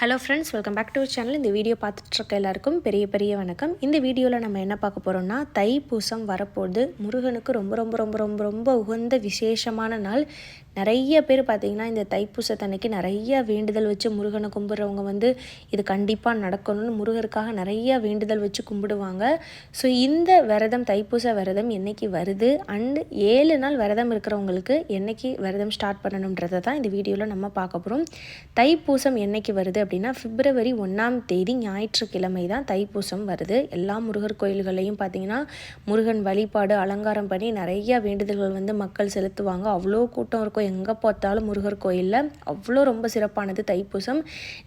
Hello friends welcome back to channel இந்த video பார்த்துட்ருக்க எல்லாருக்கும் பெரிய பெரிய வணக்கம். இந்த வீடியோவில் நம்ம என்ன பார்க்க போகிறோம்னா தைப்பூசம் வரப்போகுது. முருகனுக்கு ரொம்ப ரொம்ப ரொம்ப ரொம்ப ரொம்ப உகந்த விசேஷமான நாள். நிறைய பேர் பார்த்திங்கன்னா இந்த தைப்பூசத்தன்னைக்கு நிறைய வேண்டுதல் வச்சு முருகனை கும்பிட்றவங்க வந்து இது கண்டிப்பாக நடக்கணும்னு முருகருக்காக நிறைய வேண்டுதல் வச்சு கும்பிடுவாங்க. ஸோ இந்த விரதம் தைப்பூச விரதம் என்னைக்கு வருது? அண்டு ஏழு நாள் விரதம் இருக்கிறவங்களுக்கு என்னைக்கு விரதம் ஸ்டார்ட் பண்ணணுன்றதை தான் இந்த வீடியோவில் நம்ம பார்க்க போகிறோம் தைப்பூசம் என்னைக்கு வருது அப்படின்னா பிப்ரவரி ஒன்றாம் தேதி ஞாயிற்றுக்கிழமை தான் தைப்பூசம் வருது. எல்லா முருகர் கோயில்களையும் பார்த்திங்கன்னா முருகன் வழிபாடு அலங்காரம் பண்ணி நிறைய வேண்டுதல்கள் வந்து மக்கள் செலுத்துவாங்க. அவ்வளோ கூட்டம் இருக்கும். எங்கே பார்த்தாலும் முருகர் கோயிலில் அவ்வளோ ரொம்ப சிறப்பானது தைப்பூசம்.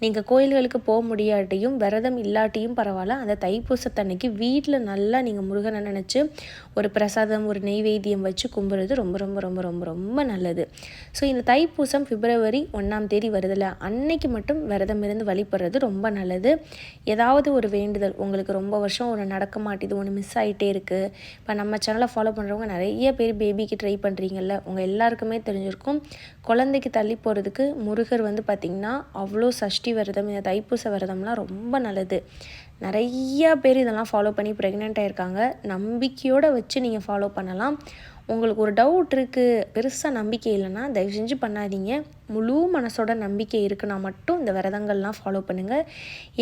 நீங்கள் கோயில்களுக்கு போக முடியாட்டியும் விரதம் இல்லாட்டியும் பரவாயில்ல அந்த தைப்பூசத்தன்னைக்கு வீட்டில் நல்லா நீங்கள் முருகனை நினச்சி ஒரு பிரசாதம் ஒரு நெய்வேத்தியம் வச்சு கும்பிட்றது ரொம்ப ரொம்ப ரொம்ப ரொம்ப ரொம்ப நல்லது. ஸோ இந்த தைப்பூசம் பிப்ரவரி ஒன்றாம் தேதி வருதில்ல அன்னைக்கு மட்டும் விரதம் இருந்து வழிபடுறது ரொம்ப நல்லது. ஏதாவது ஒரு வேண்டுதல் உங்களுக்கு ரொம்ப வருஷம் ஒன்று நடக்க மாட்டேது ஒன்று மிஸ் ஆகிட்டே இருக்குது இப்போ நம்ம சேனலை ஃபாலோ பண்ணுறவங்க நிறைய பேர் பேபிக்கு ட்ரை பண்ணுறீங்கல்ல உங்கள் எல்லாருக்குமே தெரிஞ்சிருக்கும். இருக்கும். குழந்தைக்கு தள்ளி போகிறதுக்கு முருகர் வந்து பார்த்திங்கன்னா அவ்வளோ சஷ்டி விரதம் இந்த தைப்பூச விரதம்லாம் ரொம்ப நல்லது. நிறையா பேர் இதெல்லாம் ஃபாலோ பண்ணி ப்ரெக்னென்ட் ஆகிருக்காங்க நம்பிக்கையோடு வச்சு நீங்கள் ஃபாலோ பண்ணலாம். உங்களுக்கு ஒரு டவுட் இருக்குது பெருசாக நம்பிக்கை இல்லைன்னா தயவு செஞ்சு பண்ணாதீங்க. முழு மனசோட நம்பிக்கை இருக்குன்னா மட்டும் இந்த விரதங்கள்லாம் ஃபாலோ பண்ணுங்கள்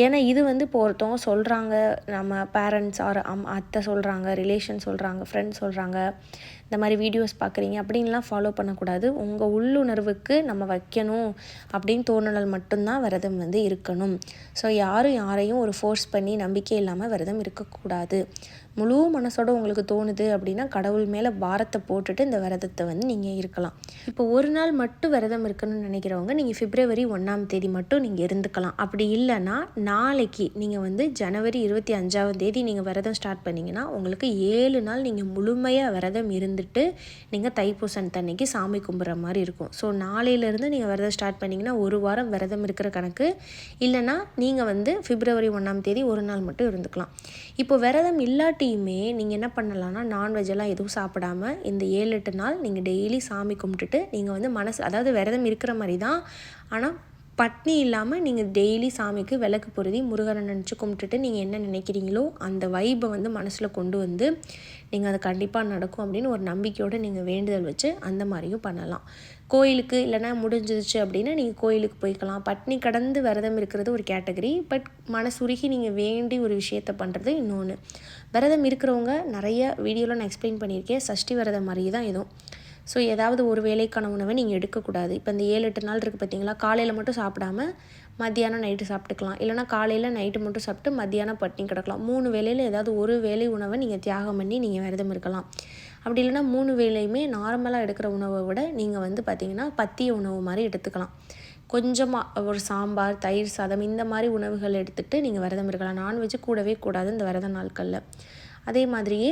ஏன்னா இது வந்து இப்போ ஒருத்தவங்க சொல்கிறாங்க நம்ம பேரண்ட்ஸ் ஆர் அம் அத்தை சொல்கிறாங்க ரிலேஷன் சொல்கிறாங்க ஃப்ரெண்ட்ஸ் சொல்கிறாங்க இந்த மாதிரி வீடியோஸ் பார்க்குறீங்க அப்படின்லாம் ஃபாலோ பண்ணக்கூடாது. உங்கள் உள்ளுணர்வுக்கு நம்ம வைக்கணும் அப்படின்னு தோணுனால் மட்டும்தான் விரதம் வந்து இருக்கணும். ஸோ யாரும் யாரையும் ஒரு ஃபோர்ஸ் பண்ணி நம்பிக்கை இல்லாமல் விரதம் இருக்கக்கூடாது. முழு மனசோட உங்களுக்கு தோணுது அப்படின்னா கடவுள் மேலே பாரத்தை போட்டுட்டு இந்த விரதத்தை வந்து நீங்கள் இருக்கலாம். இப்போ ஒரு நாள் மட்டும் விரதம் இருக்கணும்னு நினைக்கிறவங்க நீங்கள் பிப்ரவரி ஒன்றாம் தேதி மட்டும் நீங்கள் இருந்துக்கலாம். அப்படி இல்லைன்னா நாளைக்கு நீங்கள் வந்து ஜனவரி இருபத்தி அஞ்சாவது தேதி நீங்கள் விரதம் ஸ்டார்ட் பண்ணிங்கன்னா உங்களுக்கு ஏழு நாள் நீங்கள் முழுமையாக விரதம் இருந்துட்டு நீங்கள் தைப்பூசன் தன்னைக்கு சாமி கும்பிட்ற மாதிரி இருக்கும். ஸோ நாளையிலேருந்து நீங்கள் விரதம் ஸ்டார்ட் பண்ணிங்கன்னா ஒரு வாரம் விரதம் இருக்கிற கணக்கு. இல்லைன்னா நீங்கள் வந்து பிப்ரவரி ஒன்றாம் தேதி ஒரு நாள் மட்டும் இருந்துக்கலாம். இப்போ விரதம் இல்லாட்டி எல்லாத்தையுமே நீங்கள் என்ன பண்ணலாம்னா நான்வெஜ்ஜெல்லாம் எதுவும் சாப்பிடாம இந்த ஏழு எட்டு நாள் நீங்கள் டெய்லி சாமி கும்பிட்டுட்டு நீங்கள் வந்து மனசு அதாவது விரதம் இருக்கிற மாதிரி தான் ஆனால் பட்னி இல்லாமல் நீங்கள் டெய்லி சாமிக்கு விளக்கு பொருதி முருகனை நினச்சி கும்பிட்டுட்டு நீங்கள் என்ன நினைக்கிறீங்களோ அந்த வைப்பை வந்து மனசில் கொண்டு வந்து நீங்கள் அது கண்டிப்பாக நடக்கும் அப்படின்னு ஒரு நம்பிக்கையோடு நீங்கள் வேண்டுதல் வச்சு அந்த மாதிரியும் பண்ணலாம். கோயிலுக்கு இல்லைனா முடிஞ்சிருச்சு அப்படின்னா நீங்கள் கோயிலுக்கு போய்க்கலாம். பட்னி கடந்து விரதம் இருக்கிறது ஒரு கேட்டகரி. பட் மனசுருகி நீங்கள் வேண்டி ஒரு விஷயத்தை பண்ணுறது இன்னொன்று விரதம் இருக்கிறவங்க நிறைய வீடியோவில் நான் எக்ஸ்பிளைன் பண்ணியிருக்கேன். சஷ்டி விரதம் மாதிரி தான் எதுவும் ஸோ ஏதாவது ஒரு வேலைக்கான உணவை நீங்கள் எடுக்கக்கூடாது. இப்போ இந்த ஏழு எட்டு நாள் இருக்குது பார்த்தீங்களா காலையில் மட்டும் சாப்பிடாம மத்தியானம் நைட்டு சாப்பிட்டுக்கலாம். இல்லைனா காலையில் நைட்டு மட்டும் சாப்பிட்டு மத்தியானம் பட்னி கிடக்கலாம். மூணு வேலையில் ஏதாவது ஒரு வேலை உணவை நீங்கள் தியாகம் பண்ணி நீங்கள் விரதம் இருக்கலாம். அப்படி இல்லைனா மூணு வேலையுமே நார்மலாக எடுக்கிற உணவை விட நீங்கள் வந்து பார்த்திங்கன்னா பத்திய உணவு மாதிரி எடுத்துக்கலாம். கொஞ்சமாக ஒரு சாம்பார் தயிர் சாதம் இந்த மாதிரி உணவுகள் எடுத்துகிட்டு நீங்கள் விரதம் இருக்கலாம். நான்வெஜ்ஜு கூடவே கூடாது இந்த விரத நாட்களில். அதே மாதிரியே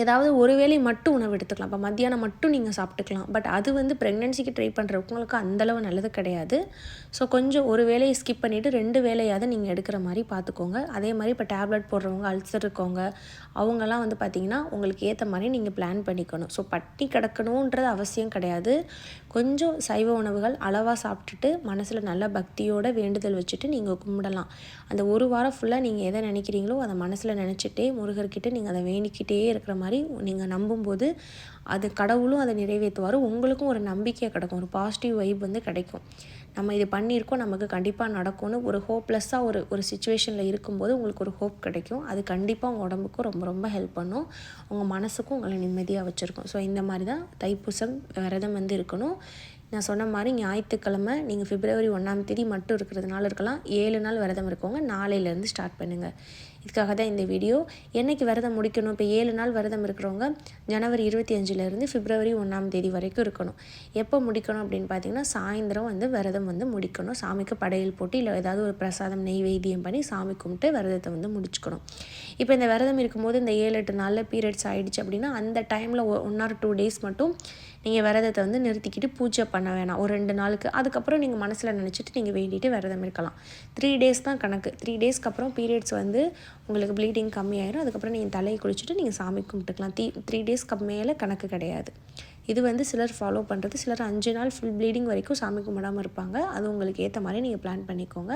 ஏதாவது ஒரு வேளை மட்டும் உணவு எடுத்துக்கலாம். இப்போ மத்தியானம் மட்டும் நீங்கள் சாப்பிட்டுக்கலாம். பட் அது வந்து ப்ரெக்னென்சிக்கு ட்ரை பண்ணுறவங்களுக்கு அந்தளவு நல்லது கிடையாது. ஸோ கொஞ்சம் ஒரு வேலையை ஸ்கிப் பண்ணிவிட்டு ரெண்டு வேலையாவது நீங்கள் எடுக்கிற மாதிரி பார்த்துக்கோங்க அதே மாதிரி இப்போ டேப்லெட் போடுறவங்க அல்சர் இருக்கவங்க அவங்கெல்லாம் வந்து பார்த்திங்கன்னா உங்களுக்கு ஏற்ற மாதிரி நீங்கள் பிளான் பண்ணிக்கணும். ஸோ பட்டி கிடக்கணுன்றது அவசியம் கிடையாது. கொஞ்சம் சைவ உணவுகள் அளவாக சாப்பிட்டுட்டு மனசில் நல்ல பக்தியோட வேண்டுதல் வச்சுட்டு நீங்கள் கும்பிடலாம். அந்த ஒரு வாரம் ஃபுல்லாக நீங்கள் எதை நினைக்கிறீங்களோ அதை மனசில் நினச்சிட்டே முருகர்கிட்ட நீங்கள் அதை வேண்டிக்கிட்டே இருக்கிற மாதிரி மாதிரி நீங்கள் நம்பும்போது அது கடவுளும் அதை நிறைவேற்றுவார். உங்களுக்கும் ஒரு நம்பிக்கை கிடைக்கும். ஒரு பாசிட்டிவ் வைப் வந்து கிடைக்கும். நம்ம இது பண்ணியிருக்கோம். நமக்கு கண்டிப்பாக நடக்கும்னு ஒரு ஹோப்லெஸ்ஸாக ஒரு ஒரு சுச்சுவேஷனில் இருக்கும்போது உங்களுக்கு ஒரு ஹோப் கிடைக்கும். அது கண்டிப்பாக உங்கள் உடம்புக்கும் ரொம்ப ரொம்ப ஹெல்ப் பண்ணும். உங்கள் மனசுக்கும் உங்களை நிம்மதியாக வச்சுருக்கும். ஸோ இந்த மாதிரி தான் தைப்பூசம் விரதம் வந்து இருக்கணும். நான் சொன்ன மாதிரி ஞாயிற்றுக்கிழமை நீங்கள் பிப்ரவரி ஒன்றாம் தேதி மட்டும் இருக்கிறதுனால இருக்கலாம். ஏழு நாள் விரதம் இருக்கவங்க நாளையிலேருந்து ஸ்டார்ட் பண்ணுங்கள் இதுக்காக தான் இந்த வீடியோ என்றைக்கு விரதம் முடிக்கணும்? இப்போ ஏழு நாள் விரதம் இருக்கிறவங்க ஜனவரி இருபத்தி அஞ்சுலேருந்து பிப்ரவரி ஒன்றாம் தேதி வரைக்கும் இருக்கணும். எப்போ முடிக்கணும் அப்படின்னு பார்த்தீங்கன்னா சாயந்தரம் வந்து விரதம் வந்து முடிக்கணும். சாமிக்கு படையல் போட்டு இல்லை ஏதாவது ஒரு பிரசாதம் நெய்வேத்தியம் பண்ணி சாமி கும்பிட்டு விரதத்தை வந்து முடிச்சுக்கணும். இப்போ இந்த விரதம் இருக்கும்போது இந்த ஏழு எட்டு நாளில் பீரியட்ஸ் ஆகிடுச்சு அப்படின்னா அந்த டைமில் ஒன் ஆர் டூ டேஸ் மட்டும் நீங்கள் விரதத்தை வந்து நிறுத்திக்கிட்டு பூஜை பண்ண வேணாம். ஒரு ரெண்டு நாளுக்கு. அதுக்கப்புறம் நீங்கள் மனசில் நினச்சிட்டு நீங்கள் வேண்டிட்டு விரதம் இருக்கலாம். த்ரீ டேஸ் தான் கணக்கு. த்ரீ டேஸ்க்கு அப்புறம் பீரியட்ஸ் வந்து உங்களுக்கு ப்ளீடிங் கம்மியாயிரும். அதுக்கப்புறம் நீங்கள் தலையை குளிச்சுட்டு நீங்கள் சாமி கும்பிட்டுக்கலாம். த்ரீ த்ரீ டேஸ்க்கு மேலே கணக்கு கிடையாது. இது வந்து சிலர் ஃபாலோ பண்ணுறது சிலர் அஞ்சு நாள் ஃபுல் ப்ளீடிங் வரைக்கும் சாமி கும்பிடாமல் இருப்பாங்க. அது உங்களுக்கு ஏற்ற மாதிரி நீங்கள் பிளான் பண்ணிக்கோங்க.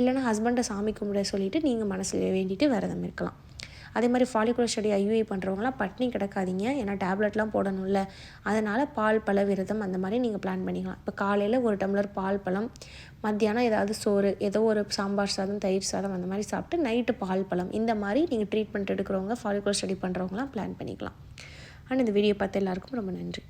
இல்லைனா ஹஸ்பண்டை சாமி கும்பிட சொல்லிவிட்டு நீங்கள் மனசில் வேண்டிட்டு விரதம் இருக்கலாம். அதே மாதிரி ஃபாலிகுலர் ஸ்டடி ஐயூஐ பண்ணுறவங்களாம் பட்னி கிடக்காதீங்க. ஏன்னா டேப்லெட்லாம் போடணும்ல. அதனால் பால் பழ விரதம் அந்த மாதிரி நீங்கள் பிளான் பண்ணிக்கலாம். இப்போ காலையில் ஒரு டம்ளர் பால் பழம் மத்தியானம் ஏதாவது சோறு ஏதோ ஒரு சாம்பார் சாதம் தயிர் சாதம் அந்த மாதிரி சாப்பிட்டு நைட்டு பால் பழம் இந்த மாதிரி நீங்கள் ட்ரீட்மெண்ட் எடுக்கிறவங்க ஃபாலிகுலர் ஸ்டடி பண்ணுறவங்களாம் பிளான் பண்ணிக்கலாம். ஆனால் இந்த வீடியோ பார்த்த எல்லாருக்கும் ரொம்ப நன்றி.